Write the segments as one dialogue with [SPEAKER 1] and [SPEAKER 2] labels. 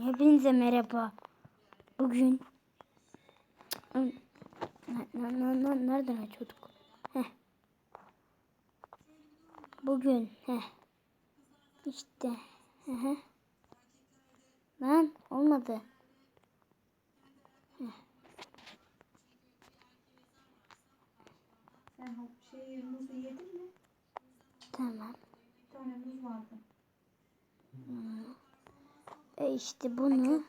[SPEAKER 1] Hepinize merhaba. Bugün Ne- ne- ne- ne- nereden açıyorduk? Heh. Bugün heh. İşte. Hı. Lan olmadı.
[SPEAKER 2] Sen o şey muzu yedin mi?
[SPEAKER 1] Tamam.
[SPEAKER 2] Bir tane muz vardı.
[SPEAKER 1] E işte bunu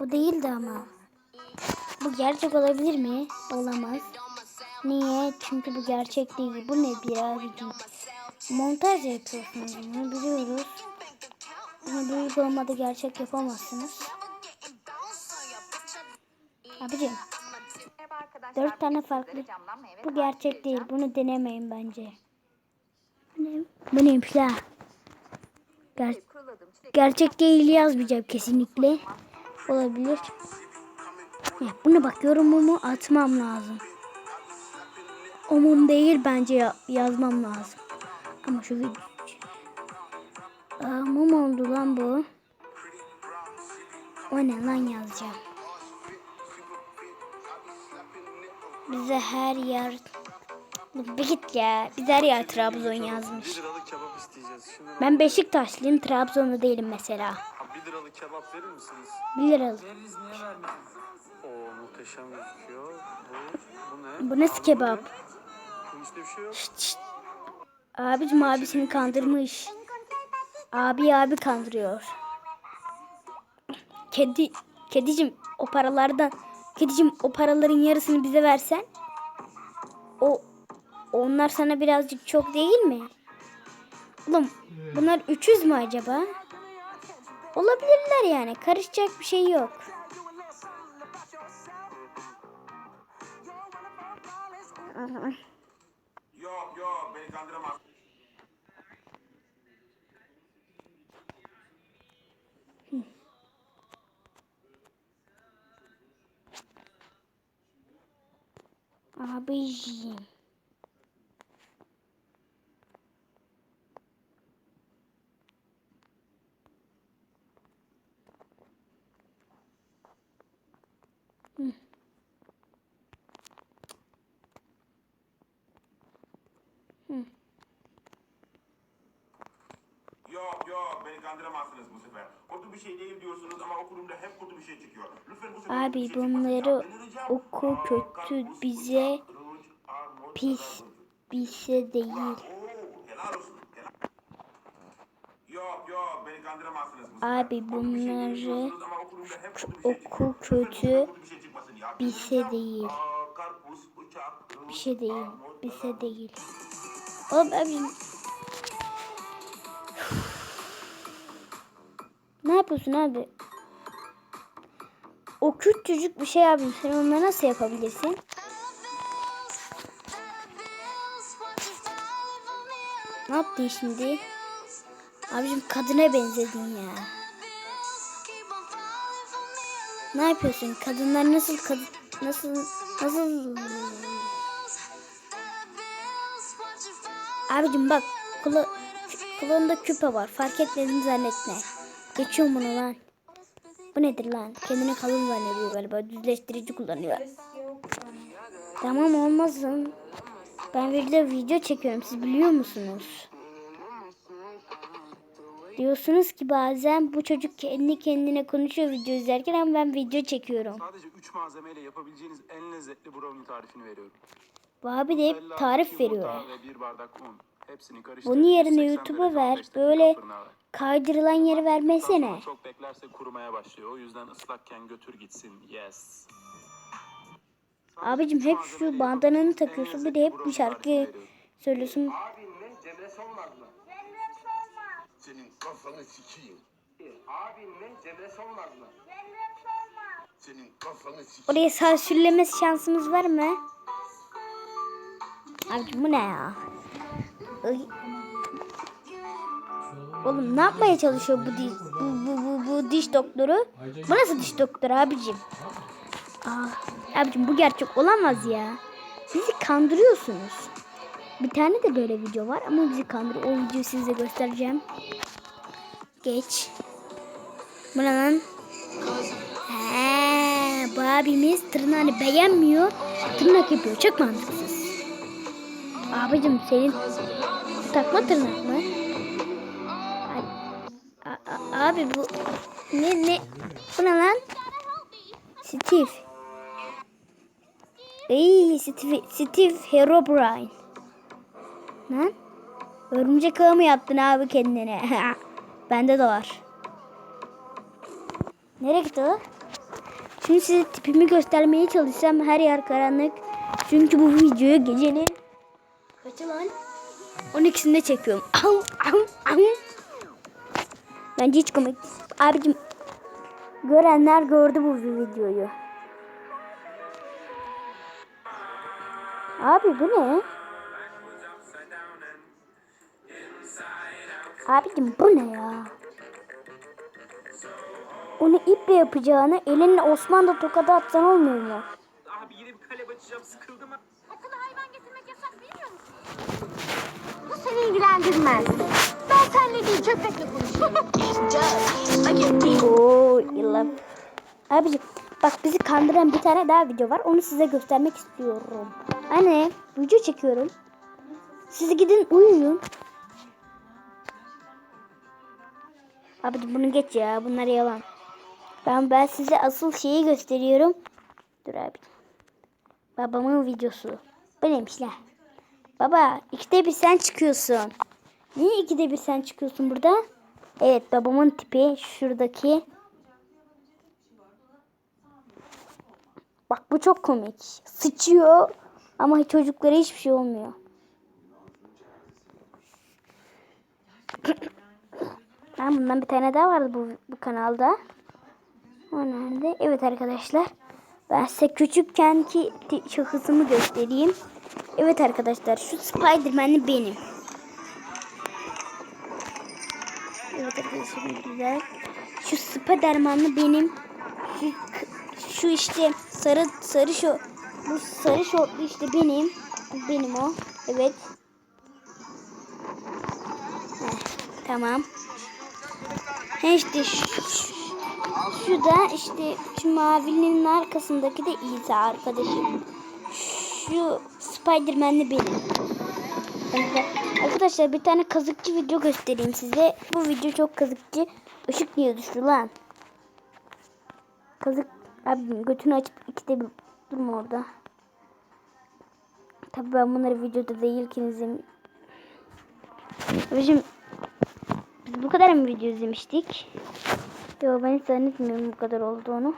[SPEAKER 1] bu değildi ama. Bu gerçek olabilir mi? Olamaz. Niye? Çünkü bu gerçek değil. Bu ne bir abicim? Montaj yapıyorsunuz bunu biliyoruz. Bunu bir uygulamada gerçek yapamazsınız. Abicim dört tane farklı. Bu gerçek değil. Bunu denemeyin bence. Bu ne? Bu neymiş la? Ger
[SPEAKER 3] Kuruladığım çilek
[SPEAKER 1] gerçek değil yazmayacağım kesinlikle. Olabilir. Ya, buna bak yorumumu atmam lazım. O mum değil bence ya- yazmam lazım. Ama şu video... Aa, mum oldu lan bu. O ne lan yazacağım. Bize her yer... Bir git ya. Bize her yer Trabzon yazmış.
[SPEAKER 4] 1 liralık kebap isteyeceğiz. Şimdi
[SPEAKER 1] Ben Beşiktaşlıyım. Trabzonlu değilim mesela.
[SPEAKER 4] Ha, 1 liralık kebap verir misiniz?
[SPEAKER 1] 1 liralık.
[SPEAKER 4] Oo muhteşem gözüküyor. Bu, bu ne?
[SPEAKER 1] Bu nasıl kebap?
[SPEAKER 4] Bunun üstünde bir şey yok.
[SPEAKER 1] Şşt, şşt. Abicim abisini kandırmış. Abi abi kandırıyor. Kedi kedicim o paralardan kedicim o paraların yarısını bize versen o onlar sana birazcık çok değil mi? Oğlum bunlar 300 mü acaba? Olabilirler yani. Karışacak bir şey yok.
[SPEAKER 5] Yok yok beni kandıramaz.
[SPEAKER 1] Abiciğim.
[SPEAKER 5] Yok yok beni kandıramazsınız bu sefer. Kötü bir şey değil diyorsunuz ama okulumda hep kötü bir şey çıkıyor. Lütfen bu sefer
[SPEAKER 1] Abi
[SPEAKER 5] şey
[SPEAKER 1] bunları oku kötü bize pis bize değil.
[SPEAKER 5] Yok yok beni kandıramazsınız bu sefer.
[SPEAKER 1] Abi
[SPEAKER 5] şey
[SPEAKER 1] bunları
[SPEAKER 5] şey
[SPEAKER 1] oku kötü
[SPEAKER 5] şey
[SPEAKER 1] bize değil. Bir şey değil.
[SPEAKER 5] armut,
[SPEAKER 1] Bize
[SPEAKER 5] helal.
[SPEAKER 1] değil. Oğlum abi. Ne yapıyorsun abi? O küçücük bir şey abi. Sen onunla nasıl yapabilirsin? Ne yaptın şimdi? Abicim kadına benzedin ya. Ne yapıyorsun? Kadınlar nasıl kadın nasıl nasıl Abicim bak kula, kulağında küpe var. Fark etmediğini zannetme. Geçiyorum bunu lan. Bu nedir lan? Kendini kalın zannediyor galiba. Düzleştirici kullanıyor. Tamam olmasın. Ben video video çekiyorum. Siz biliyor musunuz? Diyorsunuz ki bazen bu çocuk kendi kendine konuşuyor video izlerken ama ben video çekiyorum.
[SPEAKER 4] Sadece 3 malzemeyle yapabileceğiniz en lezzetli brownie tarifini veriyorum.
[SPEAKER 1] Bu abi de hep tarif veriyor. Bunun yerine
[SPEAKER 4] 180
[SPEAKER 1] YouTube'a ver.
[SPEAKER 4] 15 dakika
[SPEAKER 1] Böyle kaydırılan yeri vermesene.
[SPEAKER 4] Çok beklerse kurumaya başlıyor. O yüzden ıslakken götür gitsin. Yes.
[SPEAKER 1] Abicim hep şu bandananı takıyorsun bir de hep
[SPEAKER 4] brownie
[SPEAKER 1] şarkı söylüyorsun.
[SPEAKER 6] Abinle Cemre Solmaz mı?
[SPEAKER 5] Senin kafanı sikeyim.
[SPEAKER 6] Abinle Cemre Solmaz mı?
[SPEAKER 5] Senin kafanı sikeyim.
[SPEAKER 1] Oraya sansürleme şansımız var mı? Abicim bu ne ya? Ay. Oğlum ne yapmaya çalışıyor bu diş, bu, bu, bu, bu diş doktoru? Bu nasıl diş doktoru abicim? Aa, abicim bu gerçek olamaz ya. Bizi kandırıyorsunuz. Bir tane de böyle video var ama bizi kandırıyor. O videoyu size göstereceğim. Geç. Bu ne lan? He, bu abimiz tırnağını beğenmiyor. Tırnak yapıyor. Çok mantıksız. Abicim senin takma tırnak mı? Abi bu ne ne? Bu ne lan? Steve. Ey Steve, Steve Herobrine. Lan? Örümcek ağı mı yaptın abi kendine? Bende de var. Nereye gitti o? Şimdi size tipimi göstermeye çalışsam her yer karanlık. Çünkü bu videoyu gecenin kaçı lan? 12'sinde çekiyorum. Bence hiç komik. Abicim görenler gördü bu videoyu. Abi bu ne? Abicim bu ne ya? Onu iple yapacağını elinle Osmanlı tokada atsan olmuyor mu?
[SPEAKER 3] İlgilendirmez. Ben seninle değil köpekle konuşuyorum.
[SPEAKER 1] Oo. Abicim bak bizi kandıran bir tane daha video var. Onu size göstermek istiyorum. Anne video çekiyorum. Siz gidin uyuyun. Abi bunu geç ya. Bunlar yalan. Ben ben size asıl şeyi gösteriyorum. Dur abi. Babamın videosu. Bu neymiş lan? Baba ikide bir sen çıkıyorsun. Niye ikide bir sen çıkıyorsun burada? Evet babamın tipi şuradaki. Bak bu çok komik. Sıçıyor ama çocuklara hiçbir şey olmuyor. Ben bundan bir tane daha vardı bu, bu kanalda. O nerede? Evet arkadaşlar. Ben size küçükkenki ti- şahısımı göstereyim. Evet arkadaşlar şu Spiderman'li benim. Evet arkadaşlar güzel. Şu Spiderman'lı benim. Şu, şu işte sarı sarı şu bu sarı şortlu işte benim. Benim o. Evet. Heh, tamam. He işte şu, şu, şu da işte şu mavinin arkasındaki de İsa arkadaşım. Şu Spiderman'li benim. Arkadaşlar bir tane kazıkçı video göstereyim size. Bu video çok kazıkçı. Işık niye düştü lan? Kazık abi götünü açıp ikide bir durma orada. Tabi ben bunları videoda değilken izlem. Abicim biz bu kadar mı video izlemiştik? Yok ben hiç zannetmiyorum bu kadar olduğunu.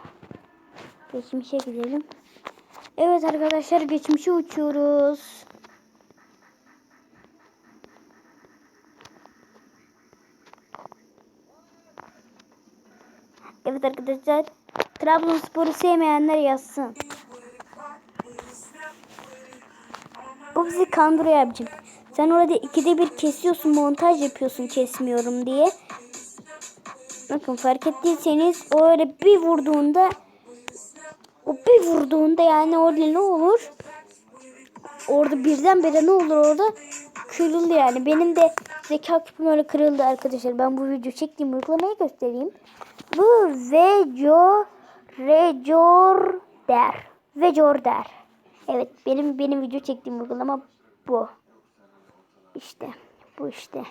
[SPEAKER 1] Geçmişe gidelim. Evet arkadaşlar geçmişe uçuyoruz. Evet arkadaşlar. Trabzonspor'u sevmeyenler yazsın. Bu bizi kandırıyor abicim. Sen orada ikide bir kesiyorsun, montaj yapıyorsun kesmiyorum diye. Bakın fark ettiyseniz o öyle bir vurduğunda o bir vurduğunda yani orada ne olur? Orada birdenbire ne olur orada? Kırıldı yani. Benim de zeka küpüm öyle kırıldı arkadaşlar. Ben bu video çektiğim uygulamayı göstereyim. Bu Vejor Rejor der. Vejor der. Evet benim benim video çektiğim uygulama bu. İşte bu işte.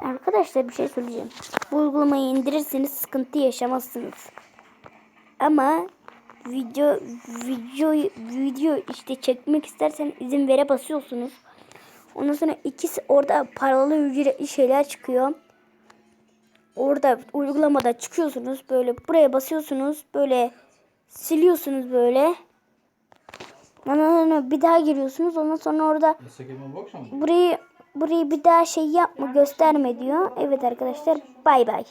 [SPEAKER 1] Arkadaşlar bir şey söyleyeceğim. Bu uygulamayı indirirseniz sıkıntı yaşamazsınız. Ama video video video işte çekmek istersen izin vere basıyorsunuz. Ondan sonra ikisi orada paralı ücretli şeyler çıkıyor. Orada uygulamada çıkıyorsunuz böyle buraya basıyorsunuz böyle siliyorsunuz böyle. Ondan sonra bir daha giriyorsunuz. Ondan sonra orada burayı burayı bir daha şey yapma gösterme diyor. Evet arkadaşlar bay bay.